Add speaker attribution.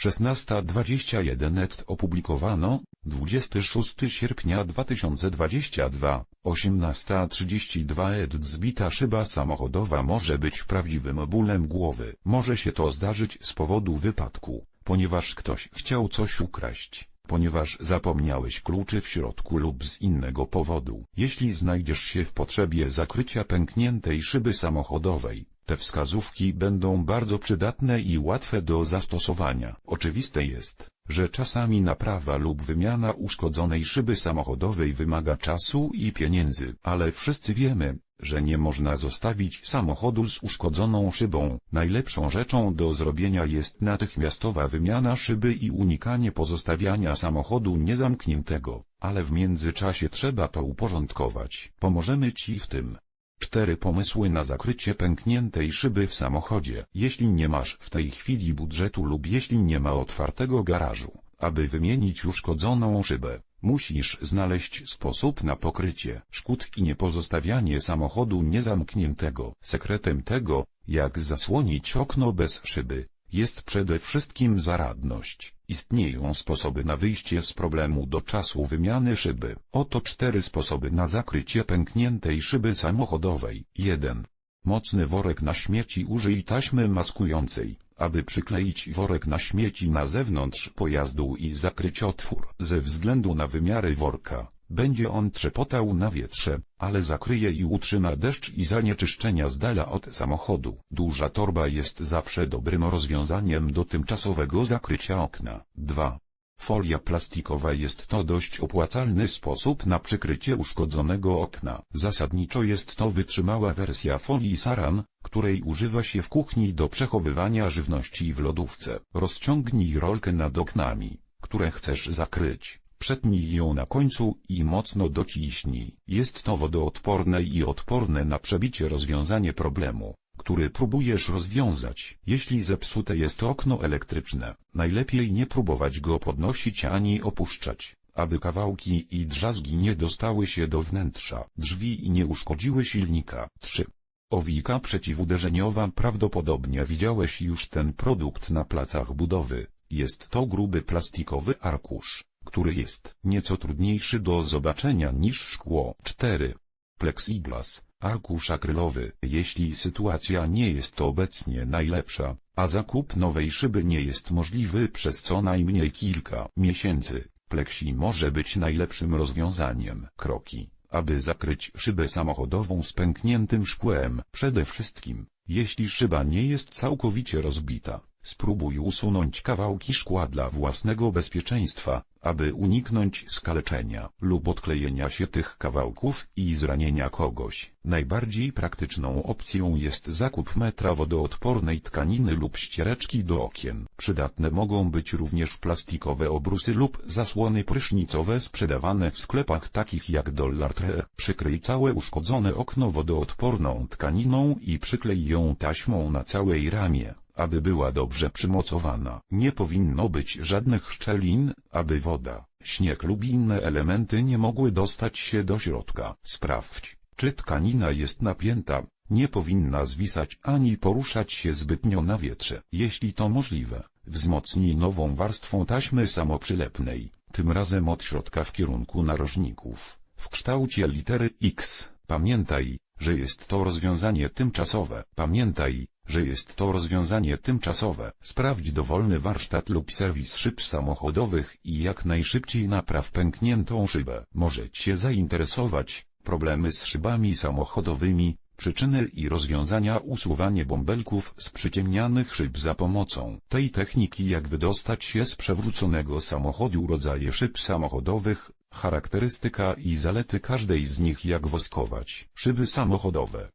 Speaker 1: 16.21 et opublikowano 26 sierpnia 2022 18.32 et zbita szyba samochodowa może być prawdziwym bólem głowy. Może się to zdarzyć z powodu wypadku, ponieważ ktoś chciał coś ukraść ponieważ zapomniałeś kluczy w środku lub z innego powodu. Jeśli znajdziesz się w potrzebie zakrycia pękniętej szyby samochodowej, te wskazówki będą bardzo przydatne i łatwe do zastosowania. Oczywiste jest, że czasami naprawa lub wymiana uszkodzonej szyby samochodowej wymaga czasu i pieniędzy, ale wszyscy wiemy, że nie można zostawić samochodu z uszkodzoną szybą. Najlepszą rzeczą do zrobienia jest natychmiastowa wymiana szyby i unikanie pozostawiania samochodu niezamkniętego, ale w międzyczasie trzeba to uporządkować. Pomożemy Ci w tym. Cztery pomysły na zakrycie pękniętej szyby w samochodzie. Jeśli nie masz w tej chwili budżetu lub jeśli nie ma otwartego garażu, aby wymienić uszkodzoną szybę, musisz znaleźć sposób na pokrycie szkód i nie pozostawianie samochodu niezamkniętego. Sekretem tego, jak zasłonić okno bez szyby, jest przede wszystkim zaradność. Istnieją sposoby na wyjście z problemu do czasu wymiany szyby. Oto cztery sposoby na zakrycie pękniętej szyby samochodowej. 1. Mocny worek na śmieci użyj taśmy maskującej, aby przykleić worek na śmieci na zewnątrz pojazdu i zakryć otwór. Ze względu na wymiary worka, będzie on trzepotał na wietrze, ale zakryje i utrzyma deszcz i zanieczyszczenia z dala od samochodu. Duża torba jest zawsze dobrym rozwiązaniem do tymczasowego zakrycia okna. 2. Folia plastikowa jest to dość opłacalny sposób na przykrycie uszkodzonego okna. Zasadniczo jest to wytrzymała wersja folii saran, której używa się w kuchni do przechowywania żywności w lodówce. Rozciągnij rolkę nad oknami, które chcesz zakryć. Przetnij ją na końcu i mocno dociśnij. Jest to wodoodporne i odporne na przebicie rozwiązanie problemu, który próbujesz rozwiązać. Jeśli zepsute jest okno elektryczne, najlepiej nie próbować go podnosić ani opuszczać, aby kawałki i drzazgi nie dostały się do wnętrza drzwi i nie uszkodziły silnika. 3. Owika przeciwuderzeniowa Prawdopodobnie widziałeś już ten produkt na placach budowy. Jest to gruby plastikowy arkusz, który jest nieco trudniejszy do zobaczenia niż szkło. 4. Plexiglas, arkusz akrylowy. Jeśli sytuacja nie jest obecnie najlepsza, a zakup nowej szyby nie jest możliwy przez co najmniej kilka miesięcy, Plexi może być najlepszym rozwiązaniem. Kroki, aby zakryć szybę samochodową z pękniętym szkłem. Przede wszystkim, jeśli szyba nie jest całkowicie rozbita, spróbuj usunąć kawałki szkła dla własnego bezpieczeństwa, aby uniknąć skaleczenia lub odklejenia się tych kawałków i zranienia kogoś. Najbardziej praktyczną opcją jest zakup metra wodoodpornej tkaniny lub ściereczki do okien. Przydatne mogą być również plastikowe obrusy lub zasłony prysznicowe sprzedawane w sklepach takich jak Dollar Tree. Przykryj całe uszkodzone okno wodoodporną tkaniną i przyklej ją taśmą na całej ramie aby była dobrze przymocowana. Nie powinno być żadnych szczelin, aby woda, śnieg lub inne elementy nie mogły dostać się do środka. Sprawdź, czy tkanina jest napięta, nie powinna zwisać ani poruszać się zbytnio na wietrze. Jeśli to możliwe, wzmocnij nową warstwą taśmy samoprzylepnej, tym razem od środka w kierunku narożników, w kształcie litery X. Pamiętaj, że jest to rozwiązanie tymczasowe. Pamiętaj, że jest to rozwiązanie tymczasowe. Sprawdź dowolny warsztat lub serwis szyb samochodowych i jak najszybciej napraw pękniętą szybę. Może Cię zainteresować problemy z szybami samochodowymi, przyczyny i rozwiązania usuwanie bąbelków z przyciemnianych szyb za pomocą tej techniki jak wydostać się z przewróconego samochodu rodzaje szyb samochodowych, charakterystyka i zalety każdej z nich jak woskować szyby samochodowe.